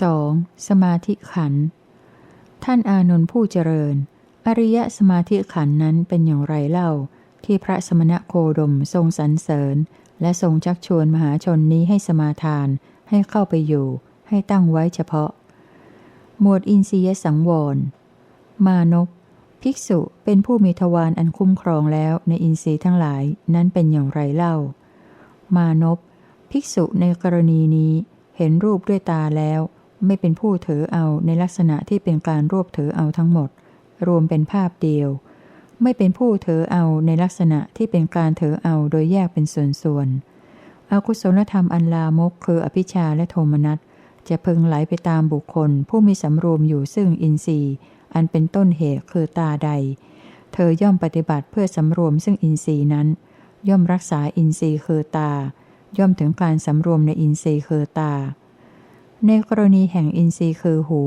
2. สมาธิขัน ท่านอานนท์ผู้เจริญ อริยสมาธิขันนั้นเป็นอย่างไรเล่า ที่พระสมณะโคดมทรงสรรเสริญ และทรงชักชวนมหาชนนี้ให้สมาทาน ให้เข้าไปอยู่ ให้ตั้งไว้เฉพาะ หมวดอินทรียสังวร มานพภิกษุเป็นผู้มีทวารอันคุ้มครองแล้วในอินทรีย์ทั้งหลายนั้นเป็นอย่างไรเล่า มานพภิกษุในกรณีนี้เห็นรูปด้วยตาแล้ว ไม่เป็นผู้ถือเอาในลักษณะที่เป็นการรวบถือเอาทั้งหมด รวมเป็นภาพเดียว ไม่เป็นผู้ถือเอาในลักษณะที่เป็นการถือเอาโดยแยกเป็นส่วนๆอกุศลธรรมอันลามกคืออภิชาและโทมนัสจะพึงไหลไปตามบุคคล ผู้มีสำรวมอยู่ซึ่งอินทรีย์ อันเป็นต้นเหตุคือตาใด เธอย่อมปฏิบัติเพื่อสำรวมซึ่งอินทรีย์นั้น ย่อมรักษาอินทรีย์คือตา ย่อมถึงการสำรวมในอินทรีย์คือตา ในกรณีแห่งอินทรีย์คือหู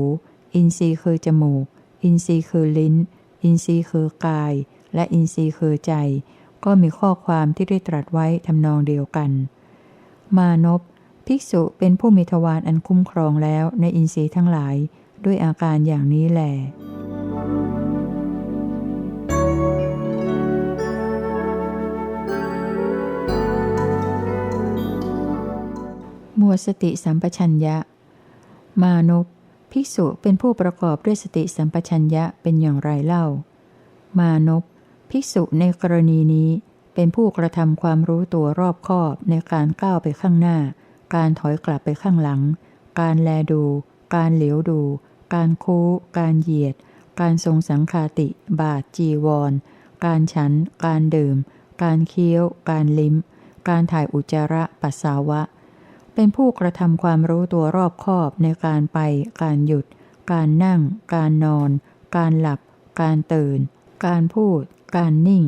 อินทรีย์คือจมูก อินทรีย์คือลิ้น อินทรีย์คือกาย และอินทรีย์คือใจ ก็มีข้อความที่ได้ตรัสไว้ทำนองเดียวกัน มานพภิกษุเป็นผู้มีทวารอันคุ้มครองแล้วในอินทรีย์ทั้งหลาย ด้วยอาการอย่างนี้แหละหมวดสติสัมปชัญญะ มานพภิกษุเป็นผู้ประกอบด้วยสติสัมปชัญญะเป็นอย่างไรเล่า มานพภิกษุในกรณีนี้เป็นผู้กระทำความรู้ตัวรอบคอบในการก้าวไปข้างหน้า การถอยกลับไปข้างหลัง การแลดู การเหลียวดู การคูการเหยียด การทรงสังคาติ บาทจีวร การฉัน การดื่ม การเคี้ยว การลิ้ม การถ่ายอุจจาระปัสสาวะ เป็นผู้กระทำความรู้ตัวรอบคอบในการไป การหยุด การนั่ง การนอน การหลับ การตื่น การพูด การนิ่ง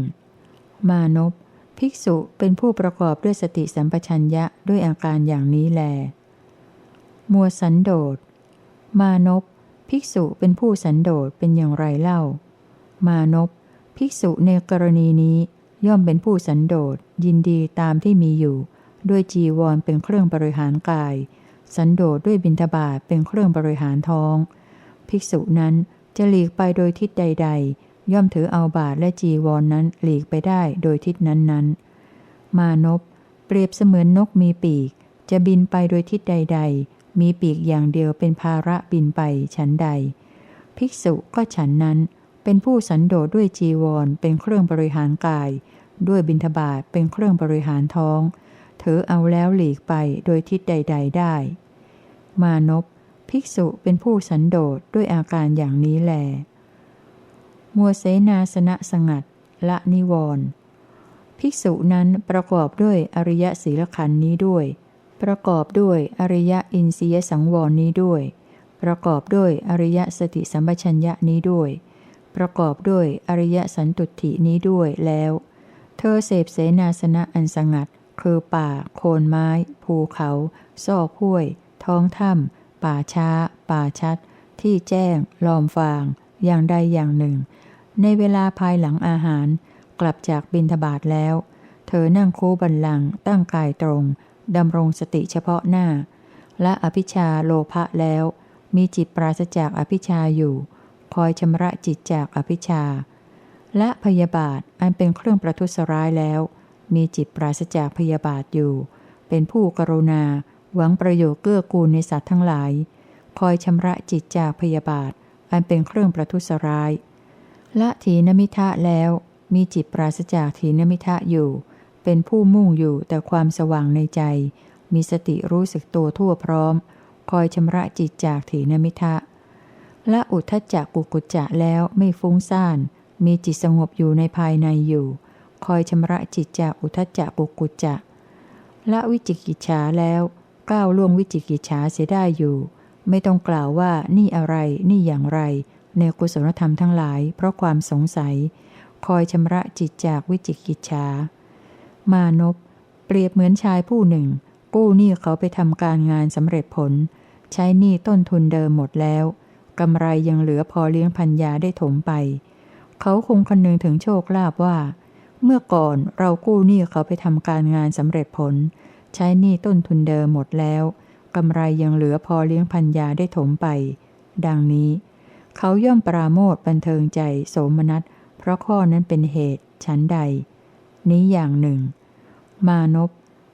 มานพภิกษุเป็นผู้ประกอบด้วยสติสัมปชัญญะด้วยอาการอย่างนี้แล มัวสันโดษ มานพภิกษุเป็นผู้สันโดษเป็นอย่างไรเล่า มานพภิกษุในกรณีนี้ย่อมเป็นผู้สันโดษยินดีตามที่มีอยู่ ด้วยจีวรเป็นเครื่องบริหารกาย สันโดษด้วยบิณฑบาตเป็นเครื่องบริหารท้อง ภิกษุนั้นจะหลีกไปโดยทิศใด ๆ ย่อมถือเอาบาทและจีวรนนั้นหลีกไปได้โดยทิศนั้นๆ มานพเปรียบเสมือนนกมีปีก จะบินไปโดยทิศใด ๆ มีปีกอย่างเดียวเป็นภาระบินไปฉันใด ภิกษุก็ฉันนั้น เป็นผู้สันโดษด้วยจีวรเป็นเครื่องบริหารกาย ด้วยบิณฑบาตเป็นเครื่องบริหารท้อง ถือเอาแล้วหลีกไปโดยทิศใด ๆ ได้ มานพภิกษุเป็นผู้สันโดษด้วยอาการอย่างนี้แล มัวเสนาสนะสงัด ละนิวรณ์ภิกษุนั้นประกอบด้วยอริยศีลขันนี้ด้วย ประกอบด้วยอริยอินทรียสังวรนี้ด้วย ประกอบด้วยอริยสติสัมปชัญญะนี้ด้วย ประกอบด้วยอริยสันตุถินี้ด้วยแล้ว เธอเสพเสนาสนะอันสงัด คือป่า โคนไม้ ภูเขา ซอกห้วย ท้องถ้ำป่าช้า ป่าชัด ที่แจ้ง ลอมฟาง อย่างใดอย่างหนึ่ง ในเวลาภายหลังอาหาร กลับจากบินทบาทแล้ว เธอนั่งคูบันลัง ตั้งกายตรงดำรงสติเฉพาะหน้า และอภิชาโลภะแล้ว มีจิตปราศจากอภิชาอยู่ คอยชำระจิตจากอภิชา และพยาบาทอันเป็นเครื่องประทุษร้ายแล้ว มีจิตปราศจากพยาบาทอยู่ เป็นผู้กรุณา หวังประโยชน์เกื้อกูลในสัตว์ทั้งหลาย คอยชำระจิตจากพยาบาท อันเป็นเครื่องประทุษร้าย ละถีนมิทะแล้ว มีจิตปราศจากถีนมิทะอยู่ เป็นผู้มุ่งอยู่แต่ความสว่างในใจ มีสติรู้สึกตัวทั่วพร้อม คอยชำระจิตจากถีนมิทะละอุทธจักกุกุจจะแล้วไม่ฟุ้งซ่าน มีจิตสงบอยู่ในภายในอยู่ คอยชำระจิตจากอุทจจะปุกุจจะละวิจิกิจฉาแล้วก้าวล่วงวิจิกิจฉาเสียได้อยู่ ไม่ต้องกล่าวว่านี่อะไรนี่อย่างไร ในกุศลธรรมทั้งหลาย เพราะความสงสัย คอยชำระจิตจากวิจิกิจฉามานพเปรียบเหมือนชายผู้หนึ่ง กู้หนี้เขาไปทำการงานสำเร็จผล ใช้หนี้ต้นทุนเดิมหมดแล้วกำไรยังเหลือพอเลี้ยงพันยาได้ถมไป เขาคงคำนึงถึงโชคลาภว่า เมื่อก่อนเรากู้หนี้เขาไปทำการงานสำเร็จผล ใช้หนี้ต้นทุนเดิมหมดแล้วกำไรยังเหลือพอเลี้ยงพัญญาได้ถมไป ดังนี้ เขาย่อมปราโมทบันเทิงใจโสมนัส เพราะข้อนั้นเป็นเหตุชั้นใด นี้อย่างหนึ่ง มานพ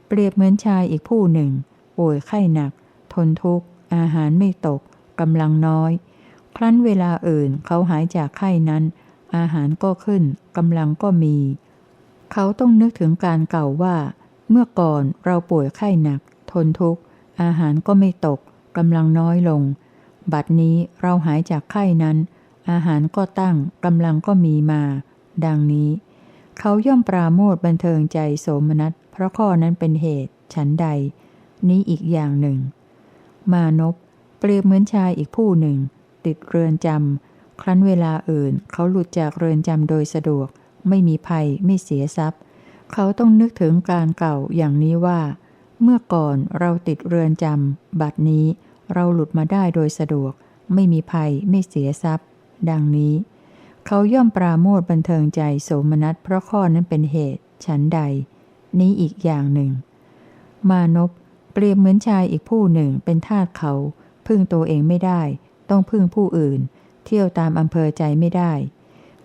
เปรียบเหมือนชายอีกผู้หนึ่ง ป่วยไข้หนัก ทนทุกข์ อาหารไม่ตกกำลังน้อย ครั้นเวลาอื่นเขาหายจากไข้นั้น อาหารก็ขึ้นกำลังก็มี เขาต้องนึกถึงการเก่าว่า เมื่อก่อนเราป่วยไข้หนัก ทนทุกข์ อาหารก็ไม่ตกกำลังน้อยลง บัดนี้เราหายจากไข้นั้น อาหารก็ตั้งกำลังก็มีมา ดังนี้ เขาย่อมปราโมทบันเทิงใจโสมนัสเพราะข้อนั้นเป็นเหตุ ฉันใด นี้อีกอย่างหนึ่ง มานพเปรียบเหมือนชายอีกผู้หนึ่ง ติดเรือนจำครั้นเวลาอื่นเขาหลุดจากเรือนจำโดยสะดวก ไม่มีภัย ไม่เสียทรัพย์ เขาต้องนึกถึงการเก่าอย่างนี้ว่า เมื่อก่อนเราติดเรือนจำบัดนี้เราหลุดมาได้โดยสะดวก ไม่มีภัย ไม่เสียทรัพย์ ดังนี้ เขาย่อมปราโมทบันเทิงใจโสมนัสเพราะข้อนั้นเป็นเหตุ ฉันใด นี้อีกอย่างหนึ่ง มานพเปรียบเหมือนชายอีกผู้หนึ่งเป็นทาสเขา พึ่งตัวเองไม่ได้ ต้องพึ่งผู้อื่น เที่ยวตามอำเภอใจไม่ได้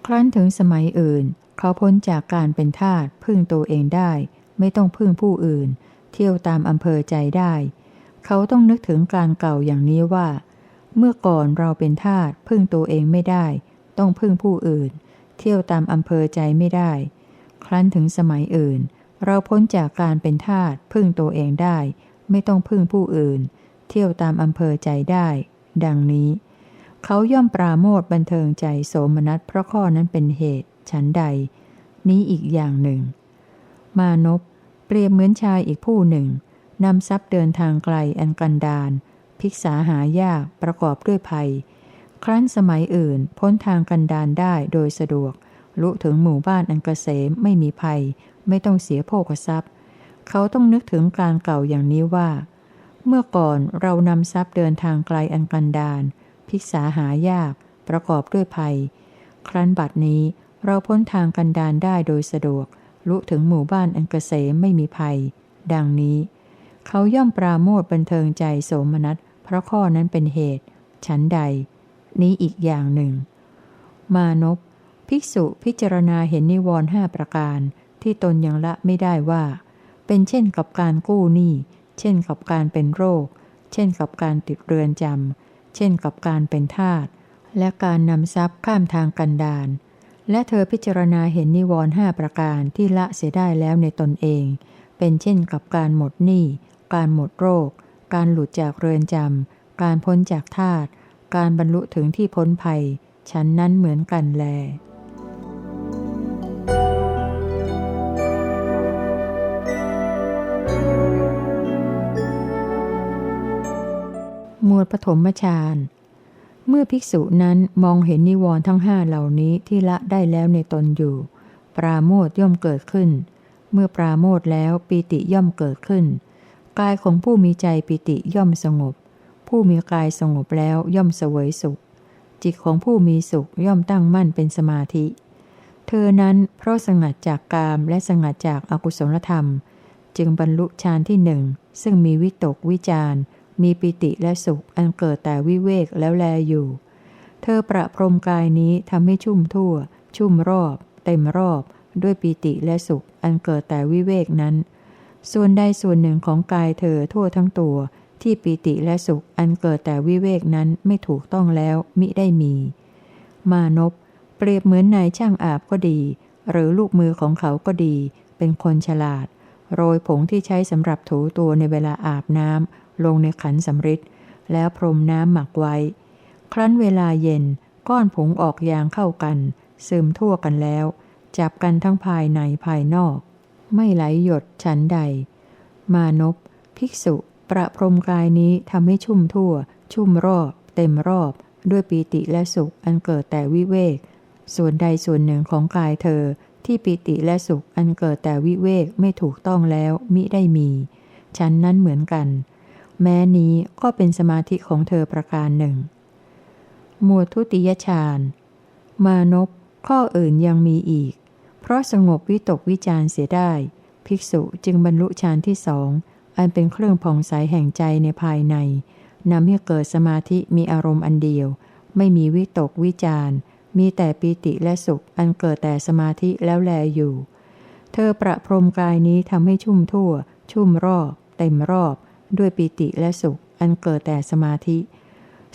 ครั้นถึงสมัยอื่น เขาพ้นจากการเป็นทาสพึ่งตัวเองได้ ไม่ต้องพึ่งผู้อื่น เที่ยวตามอำเภอใจได้ เขาต้องนึกถึงการเก่าอย่างนี้ว่า เมื่อก่อนเราเป็นทาสพึ่งตัวเองไม่ได้ ต้องพึ่งผู้อื่น เที่ยวตามอำเภอใจไม่ได้ ครั้นถึงสมัยอื่น เราพ้นจากการเป็นทาสพึ่งตัวเองได้ ไม่ต้องพึ่งผู้อื่น เที่ยวตามอำเภอใจได้ ดังนี้ เขาย่อมปราโมทบันเทิงใจโสมนัสเพราะข้อนั้นเป็นเหตุ ฉันใด นี้อีกอย่างหนึ่ง มานพเปรียบเหมือนชายอีกผู้หนึ่งนำทรัพย์เดินทางไกลอันกันดารภิกษาหายากประกอบด้วยภัย ครั้นสมัยอื่นพ้นทางกันดารได้โดยสะดวก ลุถึงหมู่บ้านอันกเกษมไม่มีภัย ไม่ต้องเสียโภคทรัพย์ เขาต้องนึกถึงการเก่าอย่างนี้ว่า เมื่อก่อนเรานำทรัพย์เดินทางไกลอันกันดารภิกษาหายากประกอบด้วยภัย ครั้นบัดนี้ เราพ้นทางกันดารได้โดยสะดวก ลุถึงหมู่บ้านอันเกษมไม่มีภัย ดังนี้ เขาย่อมปราโมทบันเทิงใจโสมนัส เพราะข้อนั้นเป็นเหตุ ฉันใด นี้อีกอย่างหนึ่ง มานพภิกษุพิจารณาเห็นนิวรณ์ห้าประการ ที่ตนยังละไม่ได้ว่า เป็นเช่นกับการกู้หนี้ เช่นกับการเป็นโรค เช่นกับการติดเรือนจำเช่นกับการเป็นทาสและการนำทรัพย์ข้ามทางกันดาร และเธอพิจารณาเห็นนิวรณ์ห้าประการที่ละเสียได้แล้วในตนเอง เป็นเช่นกับการหมดหนี้ การหมดโรค การหลุดจากเรือนจำ การพ้นจากทาสการบรรลุถึงที่พ้นภัย ฉันนั้นเหมือนกันแล หมวดปฐมฌาน เมื่อภิกษุนั้นมองเห็นนิวรณ์ทั้งห้าเหล่านี้ที่ละได้แล้วในตนอยู่ ปราโมทย่อมเกิดขึ้น เมื่อปราโมทแล้วปีติย่อมเกิดขึ้น กายของผู้มีใจปิติย่อมสงบ ผู้มีกายสงบแล้วย่อมเสวยสุข จิตของผู้มีสุขย่อมตั้งมั่นเป็นสมาธิ เธอนั้นเพราะสงัดจากกามและสงัดจากอากุศลธรรม จึงบรรลุฌานที่หนึ่งซึ่งมีวิตกวิจาร มีปิติและสุขอันเกิดแต่วิเวกแล้วแลอยู่ เธอประพรมกายนี้ทำให้ชุ่มทั่ว ชุ่มรอบ เต็มรอบ ด้วยปิติและสุข อันเกิดแต่วิเวกนั้น ส่วนใดส่วนหนึ่งของกายเธอทั่วทั้งตัว ที่ปิติและสุข อันเกิดแต่วิเวกนั้นไม่ถูกต้องแล้วมิได้มี มานพเปรียบเหมือนนายช่างอาบก็ดี หรือลูกมือของเขาก็ดี เป็นคนฉลาด โรยผงที่ใช้สำหรับถูตัวในเวลาอาบน้ำ ลงในขันสำริดแล้วพรมน้ำหมักไว้ ครั้นเวลาเย็นก้อนผงออกยางเข้ากัน ซึมทั่วกันแล้ว จับกันทั้งภายในภายนอก ไม่ไหลหยดฉันใด มานพภิกษุ ประพรมกายนี้ทำให้ชุ่มทั่ว ชุ่มรอบ เต็มรอบ ด้วยปีติและสุขอันเกิดแต่วิเวก ส่วนใดส่วนหนึ่งของกายเธอที่ปิติและสุขอันเกิดแต่วิเวกไม่ถูกต้องแล้วมิได้มี ฉันนั้นเหมือนกัน แม้นี้ก็เป็นสมาธิของเธอประการหนึ่ง หมวดทุติยฌานมานพข้ออื่นยังมีอีก เพราะสงบวิตกวิจารเสียได้ ภิกษุจึงบรรลุฌานที่สอง อันเป็นเครื่องผ่องใสแห่งใจในภายในนำให้เกิดสมาธิมีอารมณ์อันเดียว ไม่มีวิตกวิจารมีแต่ปีติและสุข อันเกิดแต่สมาธิแล้วแลอยู่ เธอประพรมกายนี้ทำให้ชุ่มทั่ว ชุ่มรอบ เต็มรอบ ด้วยปีติและสุข อันเกิดแต่สมาธิ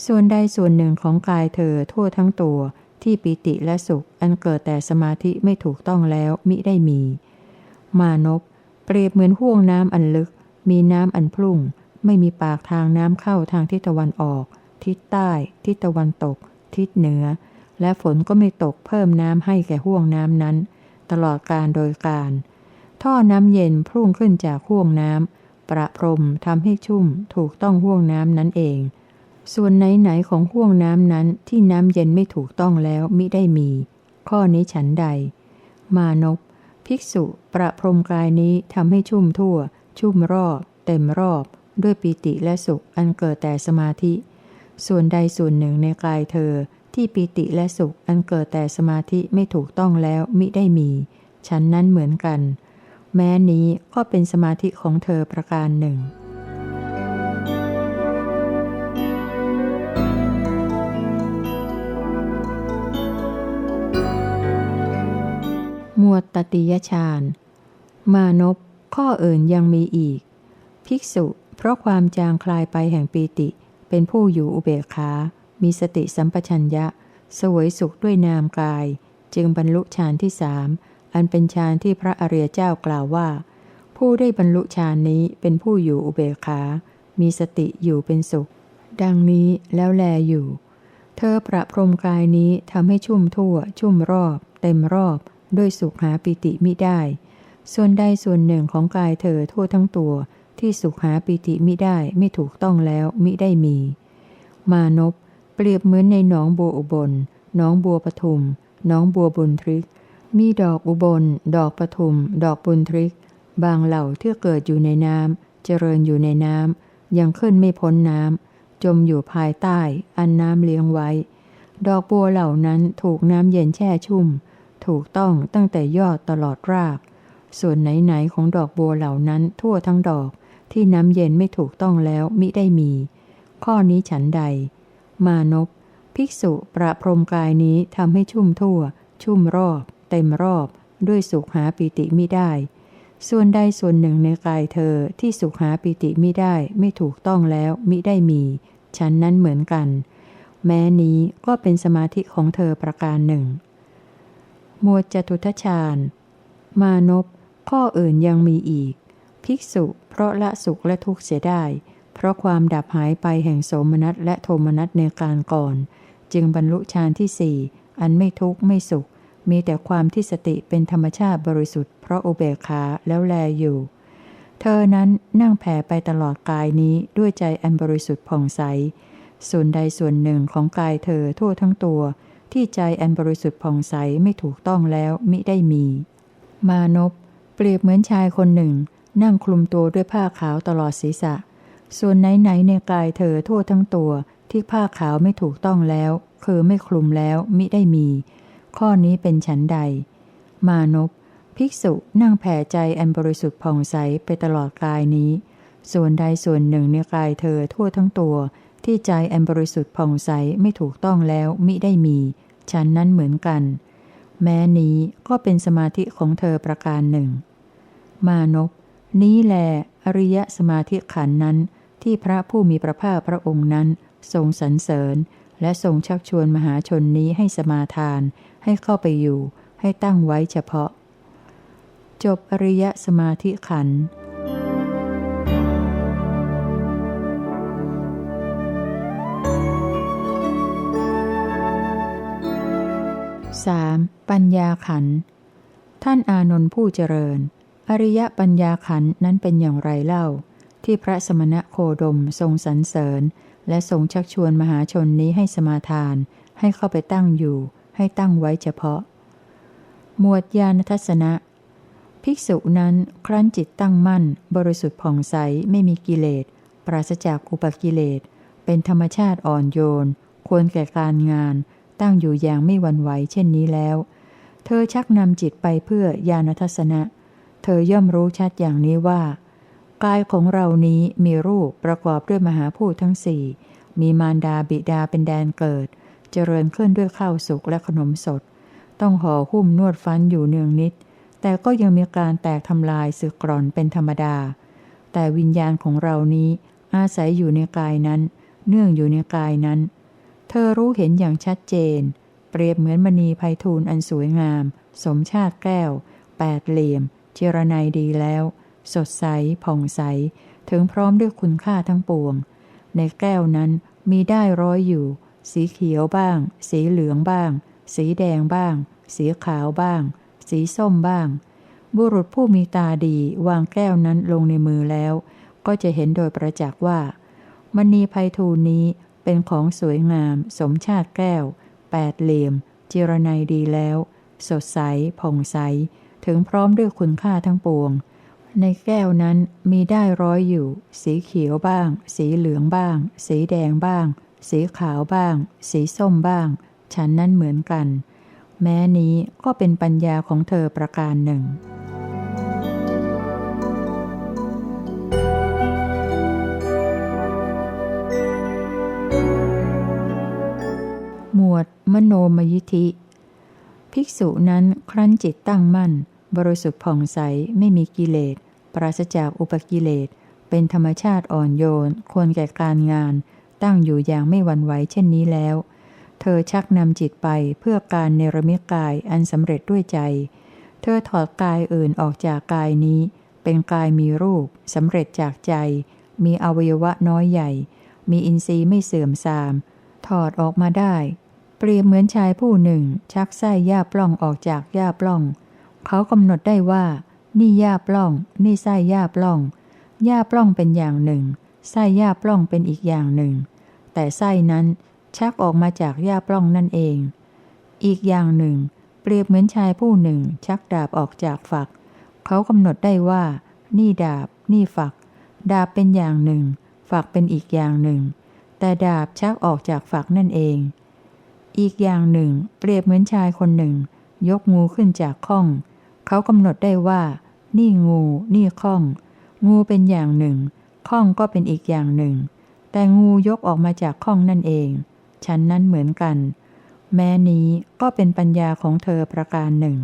ส่วนใดส่วนหนึ่งของกายเธอทั่วทั้งตัว ที่ปีติและสุข อันเกิดแต่สมาธิไม่ถูกต้องแล้วมิได้มี มานพเปรียบเหมือนห่วงน้ำอันลึก มีน้ำอันพุ่ง ไม่มีปากทางน้ำเข้าทางทิศตะวันออก ทิศใต้ ทิศตะวันตก ทิศเหนือ และฝนก็ไม่ตกเพิ่มน้ำให้แก่ห่วงน้ำนั้น ตลอดการโดยการ ท่อน้ำเย็นพุ่งขึ้นจากห่วงน้ำ ประพรมทำให้ชุ่มถูกต้องห่วงน้ำนั้นเอง ส่วนไหนๆของห่วงน้ำนั้นที่น้ำเย็นไม่ถูกต้องแล้วมิได้มี ข้อนี้ฉันใด มานพภิกษุประพรมกายนี้ทำให้ชุ่มทั่ว ชุ่มรอบ เต็มรอบ ด้วยปีติและสุขอันเกิดแต่สมาธิ ส่วนใดส่วนหนึ่งในกายเธอ ที่ปีติและสุขอันเกิดแต่สมาธิไม่ถูกต้องแล้วมิได้มี ฉันนั้นเหมือนกัน แม้นี้ก็เป็นสมาธิของเธอประการหนึ่ง หมวดตติยฌาน มานพข้ออื่นยังมีอีก ภิกษุเพราะความจางคลายไปแห่งปีติ เป็นผู้อยู่อุเบกขา มีสติสัมปชัญญะ สวยสุขด้วยนามกาย จึงบรรลุฌานที่สาม อันเป็นฌานที่พระอริยเจ้ากล่าวว่า ผู้ได้บรรลุฌานนี้เป็นผู้อยู่อุเบกขา มีสติอยู่เป็นสุข ดังนี้แล้วแลอยู่ เธอประพรมกายนี้ทำให้ชุ่มทั่ว ชุ่มรอบ เต็มรอบ ด้วยสุขหาปิติมิได้ ส่วนใดส่วนหนึ่งของกายเธอทั่วทั้งตัว ที่สุขหาปิติมิได้ไม่ถูกต้องแล้วมิได้มี มานพเปรียบเหมือนในหนองบัวอุบลหนองบัวปทุมหนองบัวบุญทริก มีดอกอุบล ดอกปทุม ดอกบุญทริก บางเหล่าที่เกิดอยู่ในน้ำ เจริญอยู่ในน้ำ ยังขึ้นไม่พ้นน้ำ จมอยู่ภายใต้ อันน้ำเลี้ยงไว้ ดอกบัวเหล่านั้นถูกน้ำเย็นแช่ชุ่ม ถูกต้องตั้งแต่ยอดตลอดราก ส่วนไหน ๆ ของดอกบัวเหล่านั้นทั่วทั้งดอก ที่น้ำเย็นไม่ถูกต้องแล้วมิได้มี ข้อนี้ฉันใด มานพ ภิกษุประพรมกายนี้ทำให้ชุ่มทั่ว ชุ่มรอบ เต็มรอบด้วยสุขหาปิติมิได้ ส่วนใดส่วนหนึ่งในกายเธอที่สุขหาปิติมิได้ไม่ถูกต้องแล้วมิได้มี ฉันนั้นเหมือนกัน แม้นี้ก็เป็นสมาธิของเธอประการหนึ่ง หมวดจตุทชาญ มานพข้ออื่นยังมีอีก ภิกษุเพราะละสุขและทุกข์เสียได้ เพราะความดับหายไปแห่งโสมนัสและโทมนัสในการก่อน จึงบรรลุฌานที่สี่อันไม่ทุกข์ไม่สุข มีแต่ความที่สติเป็นธรรมชาติบริสุทธิ์เพราะอุเบกขาแล้วแลอยู่ เธอนั้นนั่งแผ่ไปตลอดกายนี้ด้วยใจอันบริสุทธิ์ผ่องใส ส่วนใดส่วนหนึ่งของกายเธอทั่วทั้งตัว ที่ใจอันบริสุทธิ์ผ่องใสไม่ถูกต้องแล้วมิได้มี มานพเปรียบเหมือนชายคนหนึ่ง นั่งคลุมตัวด้วยผ้าขาวตลอดศีรษะ ส่วนไหนๆในกายเธอทั่วทั้งตัวที่ผ้าขาวไม่ถูกต้องแล้ว คือไม่คลุมแล้วมิได้มี ข้อนี้เป็นฉันใด มานพภิกษุนั่งแผ่ใจอันบริสุทธิ์ผ่องใสไปตลอดกายนี้ ส่วนใดส่วนหนึ่งในกายเธอทั่วทั้งตัว ที่ใจอันบริสุทธิ์ผ่องใสไม่ถูกต้องแล้วมิได้มี ฉันนั้นเหมือนกัน แม้นี้ก็เป็นสมาธิของเธอประการหนึ่ง มานพนี้แล อริยสมาธิขันนั้น ที่พระผู้มีพระภาคพระองค์นั้น ทรงสรรเสริญ และทรงชักชวนมหาชนนี้ให้สมาทาน ให้เข้าไปอยู่ ให้ตั้งไว้เฉพาะ จบอริยสมาธิขันธ์ 3. ปัญญาขัน ท่านอานนท์ผู้เจริญ อริยปัญญาขันนั้นเป็นอย่างไรเล่า ที่พระสมณะโคดมทรงสรรเสริญ และทรงชักชวนมหาชนนี้ให้สมาทาน ให้เข้าไปตั้งอยู่ ให้ตั้งไว้เฉพาะ หมวดญาณทัศนะ ภิกษุนั้นครั้นจิตตั้งมั่น บริสุทธิ์ผ่องใสไม่มีกิเลส ปราศจากอุปกิเลส เป็นธรรมชาติอ่อนโยน ควรแก่การงาน ตั้งอยู่อย่างไม่หวั่นไหวเช่นนี้แล้ว เธอชักนำจิตไปเพื่อญาณทัศนะ เธอย่อมรู้ชัดอย่างนี้ว่ากายของเรานี้มีรูปประกอบด้วยมหาพูดทั้งสี่มีมารดาบิดาเป็นแดนเกิด เจริญขึ้นด้วยข้าวสุกและขนมสด ต้องห่อหุ้มนวดฟันอยู่เนืองนิด แต่ก็ยังมีการแตกทำลายสึกกร่อนเป็นธรรมดา แต่วิญญาณของเรานี้อาศัยอยู่ในกายนั้น เนื่องอยู่ในกายนั้น เธอรู้เห็นอย่างชัดเจน เปรียบเหมือนมณีไพฑูรย์อันสวยงาม สมชาติแก้ว แปดเหลี่ยมเจรไนยดีแล้ว สดใส ผ่องใส ถึงพร้อมด้วยคุณค่าทั้งปวง ในแก้วนั้นมีได้ร้อยอยู่ สีเขียวบ้าง สีเหลืองบ้าง สีแดงบ้าง สีขาวบ้าง สีส้มบ้าง บุรุษผู้มีตาดีวางแก้วนั้นลงในมือแล้ว ก็จะเห็นโดยประจักษ์ว่ามณีไพฑูรนี้เป็นของสวยงาม สมชาติแก้ว แปดเหลี่ยม จิรนัยดีแล้ว สดใสผ่องใส ถึงพร้อมด้วยคุณค่าทั้งปวง ในแก้วนั้นมีได้ร้อยอยู่ สีเขียวบ้าง สีเหลืองบ้าง สีแดงบ้าง สีขาวบ้าง สีส้มบ้าง ฉันนั้นเหมือนกัน แม้นี้ก็เป็นปัญญาของเธอประการหนึ่งหมวดมโนมยิธิ ภิกษุนั้นครั้นจิตตั้งมั่น บริสุทธิ์ผ่องใสไม่มีกิเลส ปราศจากอุปกิเลส เป็นธรรมชาติอ่อนโยน ควรแก่การงาน ตั้งอยู่อย่างไม่หวั่นไหวเช่นนี้แล้ว เธอชักนำจิตไปเพื่อการเนรมิตกายอันสำเร็จด้วยใจ เธอถอดกายอื่นออกจากกายนี้ เป็นกายมีรูปสำเร็จจากใจ มีอวัยวะน้อยใหญ่ มีอินทรีย์ไม่เสื่อมทราม ถอดออกมาได้ เปรียบเหมือนชายผู้หนึ่ง ชักไส้ย่าปล้องออกจากย่าปล้อง เขากำหนดได้ว่า นี่ย่าปล้อง นี่ไส้ย่าปล้องย่าปล้องเป็นอย่างหนึ่งไส้ย่าปล้องเป็นอีกอย่างหนึ่ง แต่ไส้นั้นชักออกมาจากย่าปล้องนั่นเอง อีกอย่างหนึ่ง เปรียบเหมือนชายผู้หนึ่ง ชักดาบออกจากฝัก เขากำหนดได้ว่า นี่ดาบ นี่ฝัก ดาบเป็นอย่างหนึ่ง ฝักเป็นอีกอย่างหนึ่ง แต่ดาบชักออกจากฝักนั่นเอง อีกอย่างหนึ่ง เปรียบเหมือนชายคนหนึ่ง ยกงูขึ้นจากข้อง เขากำหนดได้ว่า นี่งู นี่ข้อง งูเป็นอย่างหนึ่ง ข้องก็เป็นอีกอย่างหนึ่ง แต่งูยกออกมาจากข้องนั่นเอง ฉันนั้นเหมือนกัน แม้นี้ก็เป็นปัญญาของเธอประการหนึ่ง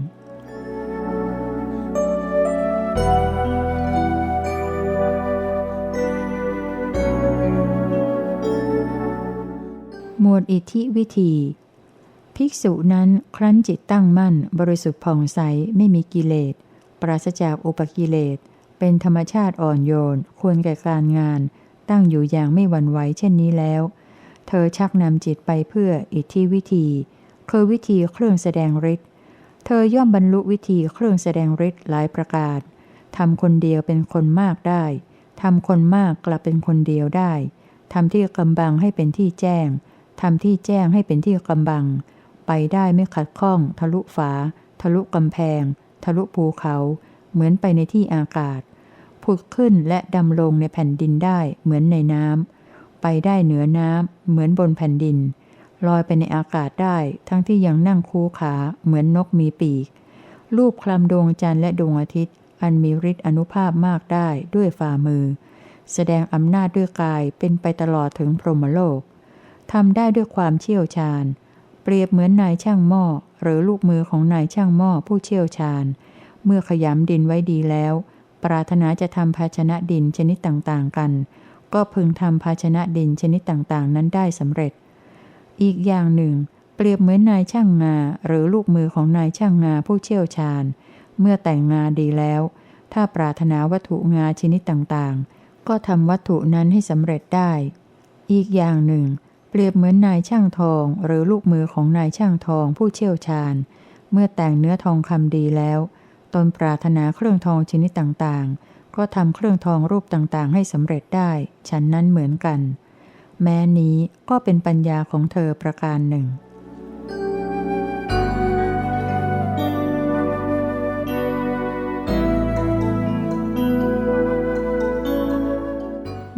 หมวดอิทธิวิธี ภิกษุนั้นครั้นจิตตั้งมั่น บริสุทธิ์ผ่องใสไม่มีกิเลส ปราศจากอุปกิเลส เป็นธรรมชาติอ่อนโยน ควรแก่การงาน ตั้งอยู่อย่างไม่หวั่นไหวเช่นนี้แล้ว เธอชักนำจิตไปเพื่ออิทธิวิธี คือวิธีเครื่องแสดงฤทธิ์ เธอย่อมบรรลุวิธีเครื่องแสดงฤทธิ์หลายประการทำคนเดียวเป็นคนมากได้ทำคนมากกลับเป็นคนเดียวได้ทำที่กำบังให้เป็นที่แจ้งทำที่แจ้งให้เป็นที่กำบัง ไปได้ไม่ขัดข้อง ทะลุฝา ทะลุกำแพง ทะลุภูเขา เหมือนไปในที่อากาศ ผุดขึ้นและดำลงในแผ่นดินได้เหมือนในน้ำ ไปได้เหนือน้ำ เหมือนบนแผ่นดิน ลอยไปในอากาศได้ทั้งที่ยังนั่งคูขาเหมือนนกมีปีก รูปคลำดวงจันทร์และดวงอาทิตย์ อันมีฤทธิ์อนุภาพมากได้ด้วยฝ่ามือ แสดงอำนาจด้วยกายเป็นไปตลอดถึงพรหมโลกทำได้ด้วยความเชี่ยวชาญ เปรียบเหมือนนายช่างหม้อ หรือลูกมือของนายช่างหม้อผู้เชี่ยวชาญ เมื่อขยำดินไว้ดีแล้ว ปรารถนาจะทำภาชนะดินชนิดต่างๆกัน ก็พึงทำภาชนะดินชนิดต่างๆ นั้นได้สำเร็จ อีกอย่างหนึ่ง เปรียบเหมือนนายช่างงา หรือลูกมือของนายช่างงาผู้เชี่ยวชาญ เมื่อแต่งงาดีแล้ว ถ้าปรารถนาวัตถุงาชนิดต่างๆ ก็ทำวัตถุนั้นให้สำเร็จได้ อีกอย่างหนึ่ง เปรียบเหมือนนายช่างทอง หรือลูกมือของนายช่างทองผู้เชี่ยวชาญ เมื่อแต่งเนื้อทองคำดีแล้ว ตนปรารถนาเครื่องทองชนิดต่างๆ ก็ทำเครื่องทองรูปต่างๆ ให้สำเร็จได้ฉันนั้นเหมือนกัน แม้นี้ก็เป็นปัญญาของเธอประการหนึ่ง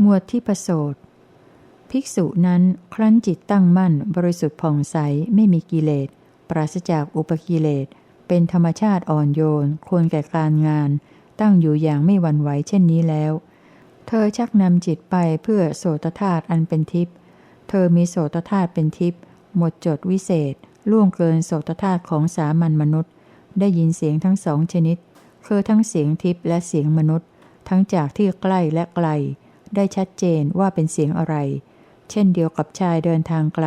หมวดที่ประโสดภิกษุนั้นครั้นจิตตั้งมั่น บริสุทธิ์ผ่องใสไม่มีกิเลส ปราศจากอุปกิเลส เป็นธรรมชาติอ่อนโยน ควรแก่การงาน ตั้งอยู่อย่างไม่หวั่นไหวเช่นนี้แล้ว เธอชักนำจิตไปเพื่อโสตธาตุอันเป็นทิพย์เธอมีโสตธาตุเป็นทิพย์หมดจดวิเศษ ล่วงเกินโสตธาตุของสามัญมนุษย์ ได้ยินเสียงทั้งสองชนิด คือทั้งเสียงทิพย์และเสียงมนุษย์ ทั้งจากที่ใกล้และไกล ได้ชัดเจนว่าเป็นเสียงอะไร เช่นเดียวกับชายเดินทางไกล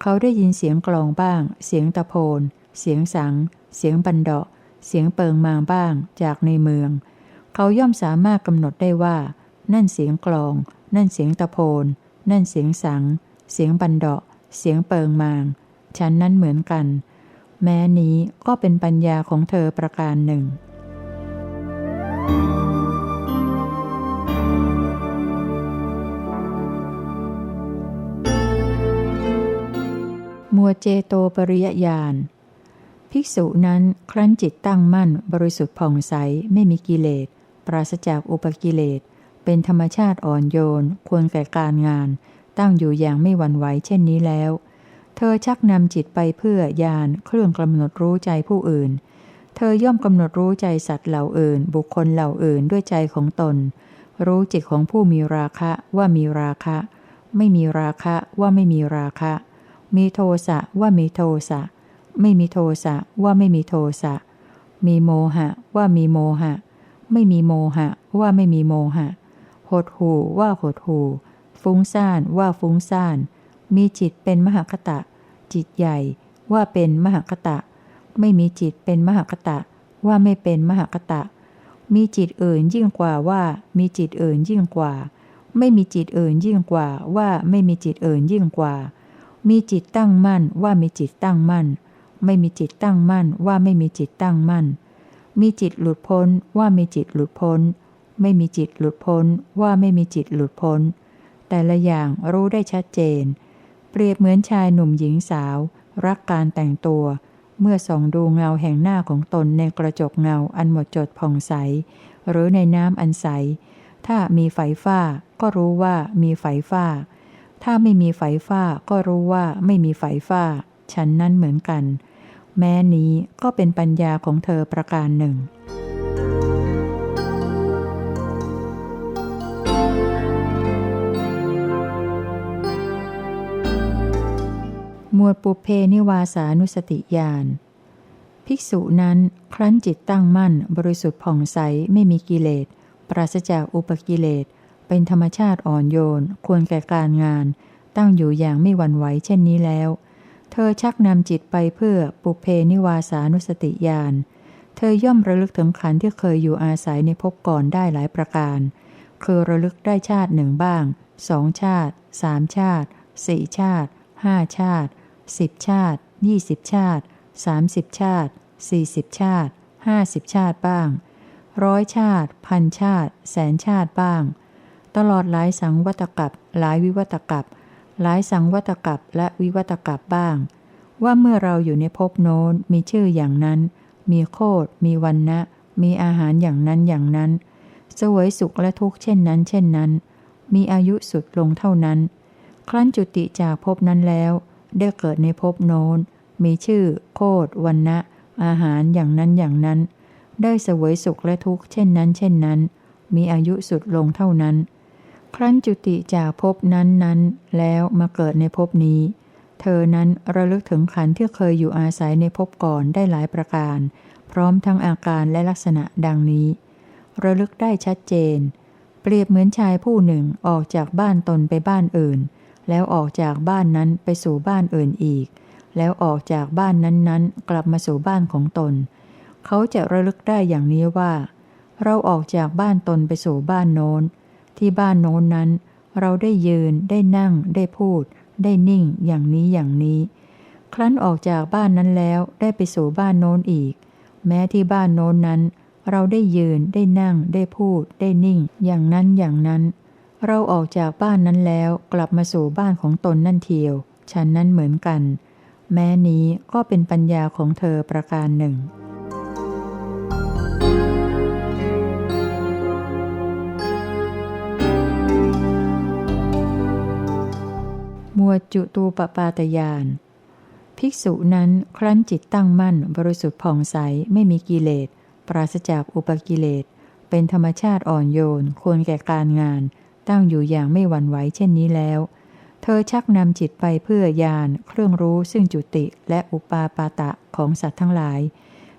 เขาได้ยินเสียงกลองบ้าง เสียงตะโพน เสียงสัง เสียงบันเดาะเสียงเปิงมางบ้างจากในเมือง เขาย่อมสามารถกำหนดได้ว่า นั่นเสียงกลอง นั่นเสียงตะโพน นั่นเสียงสัง เสียงบันเดาะเสียงเปิงมาง ฉันนั้นเหมือนกัน แม้นี้ก็เป็นปัญญาของเธอประการหนึ่งมัวเจโตปริยญาณ ภิกษุนั้นครั้นจิตตั้งมั่น บริสุทธิ์ผ่องใส ไม่มีกิเลส ปราศจากอุปกิเลส เป็นธรรมชาติอ่อนโยน ควรแก่การงาน ตั้งอยู่อย่างไม่หวั่นไหวเช่นนี้แล้ว เธอชักนำจิตไปเพื่อญาณเครื่องกำหนดรู้ใจผู้อื่น เธอย่อมกำหนดรู้ใจสัตว์เหล่าอื่น บุคคลเหล่าอื่นด้วยใจของตน รู้จิตของผู้มีราคะว่ามีราคะ ไม่มีราคะว่าไม่มีราคะ มีโทสะว่ามีโทสะ ไม่มีโทสะว่าไม่มีโทสะ มีโมหะว่ามีโมหะ ไม่มีโมหะว่าไม่มีโมหะ หดหูว่าหดหูฟุ้งซ่านว่าฟุ้งซ่าน มีจิตเป็นมหคตะ จิตใหญ่ว่าเป็นมหคตะ ไม่มีจิตเป็นมหคตะ ว่าไม่เป็นมหคตะ มีจิตอื่นยิ่งกว่าว่า มีจิตอื่นยิ่งกว่า ไม่มีจิตอื่นยิ่งกว่าว่าไม่มีจิตอื่นยิ่งกว่า มีจิตตั้งมั่นว่ามีจิตตั้งมั่น ไม่มีจิตตั้งมั่นว่าไม่มีจิตตั้งมั่น มีจิตหลุดพ้นว่ามีจิตหลุดพ้น ไม่มีจิตหลุดพ้นว่าไม่มีจิตหลุดพ้น แต่ละอย่างรู้ได้ชัดเจน เปรียบเหมือนชายหนุ่มหญิงสาว รักการแต่งตัว เมื่อส่องดูเงาแห่งหน้าของตนในกระจกเงาอันหมดจดผ่องใส หรือในน้ำอันใส ถ้ามีไฟฟ้าก็รู้ว่ามีไฟฟ้าถ้าไม่มีไฟฟ้าก็รู้ว่าไม่มีไฟฟ้า ฉันนั้นเหมือนกัน แม้นี้ก็เป็นปัญญาของเธอประการหนึ่ง หมวดปุเพนิวาสานุสติญาณภิกษุนั้นครั้นจิตตั้งมั่น บริสุทธิ์ผ่องใสไม่มีกิเลส ปราศจากอุปกิเลส เป็นธรรมชาติอ่อนโยน ควรแก่การงาน ตั้งอยู่อย่างไม่หวั่นไหวเช่นนี้แล้ว เธอชักนำจิตไปเพื่อปุเพนิวาสานุสติญาณ เธอย่อมระลึกถึงขันธ์ที่เคยอยู่อาศัยในภพก่อนได้หลายประการ คือระลึกได้ชาติหนึ่งบ้างสองชาติสามชาติสี่ชาติห้าชาติสิบชาติยี่สิบชาติสามสิบชาติสี่สิบชาติห้าสิบชาติบ้าง ร้อยชาติ พันชาติ แสนชาติบ้าง ตลอดหลายสังวัตกับหลายวิวัตกับ หลายสังวัตกับและวิวัตกับบ้าง ว่าเมื่อเราอยู่ในภพโน้นมีชื่ออย่างนั้น มีโคดมีวันนะมีอาหารอย่างนั้นอย่างนั้นสวยสุขและทุกข์เช่นนั้น เช่นนั้น มีอายุสุดลงเท่านั้น ครั้นจุติจากภพนั้นแล้ว ได้เกิดในภพโน้น มีชื่อ โคดวันนะอาหารอย่างนั้นอย่างนั้น ได้สวยสุขและทุกข์เช่นนั้น เช่นนั้น มีอายุสุดลงเท่านั้น ครั้นจุติจากภพนั้นนั้นแล้วมาเกิดในภพนี้ เธอนั้นระลึกถึงขันธ์ที่เคยอยู่อาศัยในภพก่อนได้หลายประการ พร้อมทั้งอาการและลักษณะดังนี้ ระลึกได้ชัดเจน เปรียบเหมือนชายผู้หนึ่งออกจากบ้านตนไปบ้านอื่น แล้วออกจากบ้านนั้นไปสู่บ้านอื่นอีก แล้วออกจากบ้านนั้นๆ กลับมาสู่บ้านของตน เขาจะระลึกได้อย่างนี้ว่า เราออกจากบ้านตนไปสู่บ้านโน้น ที่บ้านโน้นนั้น เราได้ยืนได้นั่งได้พูด ได้นิ่งอย่างนี้อย่างนี้ ครั้นออกจากบ้านนั้นแล้วได้ไปสู่บ้านโน้นอีก แม้ที่บ้านโน้นนั้น เราได้ยืนได้นั่งได้พูด ได้นิ่ง อย่างนั้นอย่างนั้น เราออกจากบ้านนั้นแล้วกลับมาสู่บ้านของตนนั่นเทียวฉันนั้นเหมือนกัน แม้นี้ก็เป็นปัญญาของเธอประการหนึ่ง วดจุตูปปาตยานภิกษุนั้นครั้นจิตตั้งมั่น บริสุทธิ์ผ่องใสไม่มีกิเลส ปราศจากอุปกิเลส เป็นธรรมชาติอ่อนโยน ควรแก่การงาน ตั้งอยู่อย่างไม่หวั่นไหวเช่นนี้แล้ว เธอชักนำจิตไปเพื่อยาน เครื่องรู้ซึ่งจุติและอุปาปาตะของสัตว์ทั้งหลาย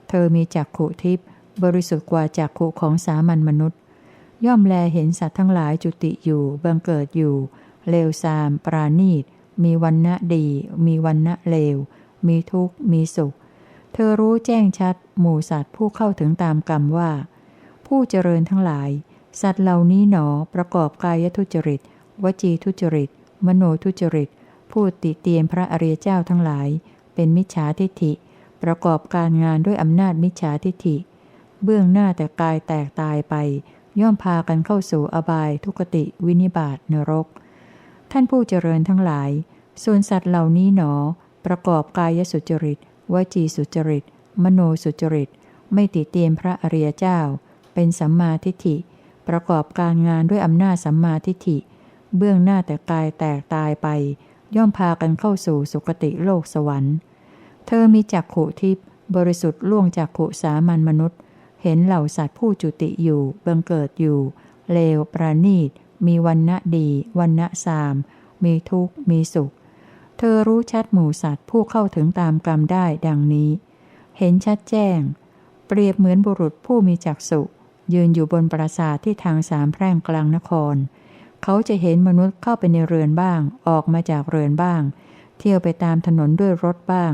เธอมีจักขุทิพย์บริสุทธิ์กว่าจักขุของสามัญมนุษย์ ย่อมแลเห็นสัตว์ทั้งหลายจุติอยู่บังเกิดอยู่เลวทราม ปราณีต มีวันณะดี มีวันณะเลว มีทุกข์ มีสุข เธอรู้แจ้งชัด หมู่สัตว์ผู้เข้าถึงตามกรรมว่า ผู้เจริญทั้งหลาย สัตว์เหล่านี้หนอประกอบกายทุจริต วจีทุจริต มโนทุจริต ผู้ติเตียนพระอริยเจ้าทั้งหลาย เป็นมิจฉาทิฏฐิ ประกอบการงานด้วยอำนาจมิจฉาทิฏฐิ เบื้องหน้าแต่กายแตกตายไป ย่อมพากันเข้าสู่อบายทุกติวินิบาตนรก ท่านผู้เจริญทั้งหลาย ส่วนสัตว์เหล่านี้หนอ ประกอบกายสุจริต วจีสุจริต มโนสุจริต ไม่ติเตียนพระอริยเจ้า เป็นสัมมาทิฏฐิ ประกอบการงานด้วยอำนาจสัมมาทิฏฐิ เบื้องหน้าแต่กายแตกตายไป ย่อมพากันเข้าสู่สุคติโลกสวรรค์ เธอมีจักขุทิพย์บริสุทธิ์ล่วงจากขุสามัญมนุษย์ เห็นเหล่าสัตว์ผู้จุติอยู่ บังเกิดอยู่ เลวประณีต มีวันณะดีวันณะสาม มีทุกข์ มีสุข เธอรู้ชัดหมู่สัตว์ผู้เข้าถึงตามกรรมได้ดังนี้ เห็นชัดแจ้ง เปรียบเหมือนบุรุษผู้มีจักษุ ยืนอยู่บนปราสาทที่ทางสามแพร่งกลางนคร เขาจะเห็นมนุษย์เข้าไปในเรือนบ้าง ออกมาจากเรือนบ้าง เที่ยวไปตามถนนด้วยรถบ้าง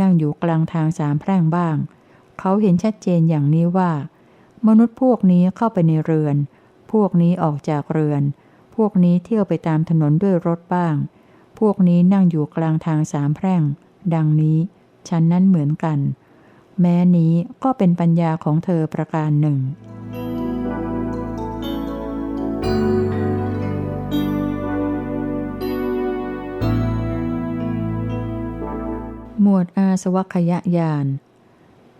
นั่งอยู่กลางทางสามแพร่งบ้าง เขาเห็นชัดเจนอย่างนี้ว่า มนุษย์พวกนี้เข้าไปในเรือน พวกนี้ออกจากเรือน พวกนี้เที่ยวไปตามถนนด้วยรถบ้าง พวกนี้นั่งอยู่กลางทางสามแพร่ง ดังนี้ฉันนั้นเหมือนกัน แม้นี้ก็เป็นปัญญาของเธอประการหนึ่งหมวดอาสวัคยญาณ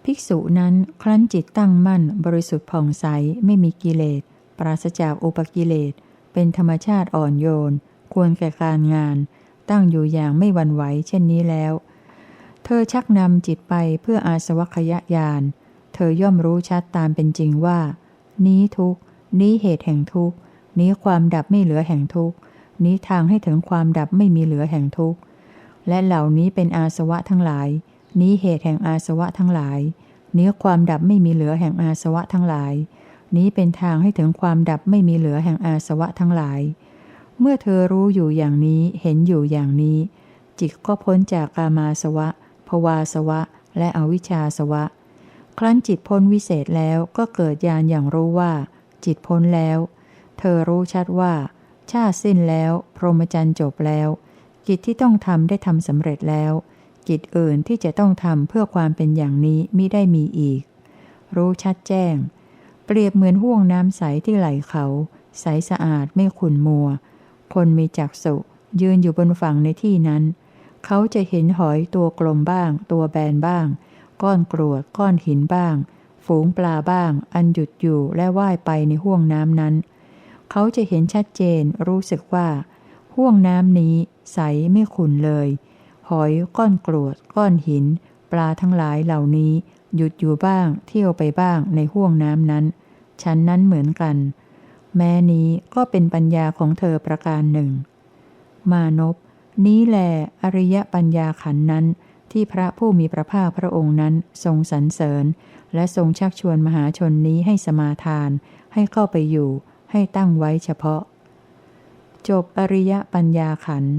ภิกษุนั้นครั้นจิตตั้งมั่นบริสุทธิ์ผ่องใสไม่มีกิเลส ปราศจากอุปกิเลส เป็นธรรมชาติอ่อนโยน ควรแก่การงาน ตั้งอยู่อย่างไม่หวั่นไหวเช่นนี้แล้ว เธอชักนำจิตไปเพื่ออาสวัคยญาณ เธอย่อมรู้ชัดตามเป็นจริงว่า นี้ทุกนี้เหตุแห่งทุกนี้ความดับไม่เหลือแห่งทุกนี้ทางให้ถึงความดับไม่มีเหลือแห่งทุกข์ และเหล่านี้เป็นอาสวะทั้งหลาย นี้เหตุแห่งอาสวะทั้งหลาย นี้ความดับไม่มีเหลือแห่งอาสวะทั้งหลาย นี้เป็นทางให้ถึงความดับไม่มีเหลือแห่งอาสวะทั้งหลาย เมื่อเธอรู้อยู่อย่างนี้เห็นอยู่อย่างนี้ จิตก็พ้นจากกามาสวะภวาสวะ และอวิชชาสวะ ครั้นจิตพ้นวิเศษแล้วก็เกิดญาณอย่างรู้ว่า จิตพ้นแล้ว เธอรู้ชัดว่า ชาติสิ้นแล้ว พรหมจรรย์จบแล้ว กิจที่ต้องทำได้ทำสำเร็จแล้ว กิจอื่นที่จะต้องทำเพื่อความเป็นอย่างนี้มิได้มีอีก รู้ชัดแจ้ง เปรียบเหมือนห่วงน้ำใสที่ไหลเขา ใสสะอาดไม่ขุ่นมัว คนมีจักษุยืนอยู่บนฝั่งในที่นั้น เขาจะเห็นหอยตัวกลมบ้าง ตัวแบนบ้าง ก้อนกรวดก้อนหินบ้าง ฝูงปลาบ้าง อันหยุดอยู่และว่ายไปในห่วงน้ำนั้น เขาจะเห็นชัดเจนรู้สึกว่า ห่วงน้ำนี้ ใสไม่ขุ่นเลย หอยก้อนกรวด ก้อนหิน ปลาทั้งหลายเหล่านี้ หยุดอยู่บ้าง เที่ยวไปบ้างในห่วงน้ำนั้น ฉันนั้นเหมือนกัน แม้นี้ก็เป็นปัญญาของเธอประการหนึ่ง มานพนี้แหลอริยปัญญาขันนั้น ที่พระผู้มีพระภาคพระองค์นั้นทรงสรรเสริญ และทรงชักชวนมหาชนนี้ให้สมาทาน ให้เข้าไปอยู่ ให้ตั้งไว้เฉพาะ จบอริยปัญญาขันธ์